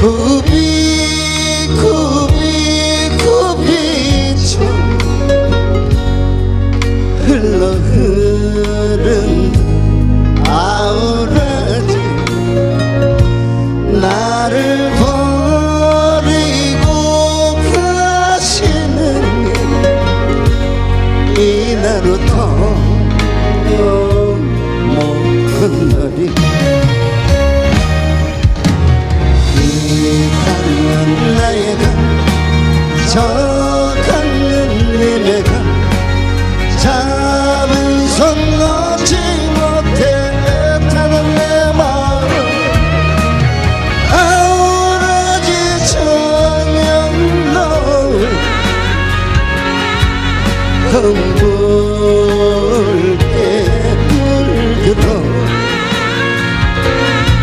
굽이 굽이 굽이처 흘러 흐른 아우라지. 나를 버리고 가시는 이날부터 먼 날이 이 저 가는 님의 가 잡은 손 놓지 못해 애타는 내 마음 아우라지 저녁 노을 흥분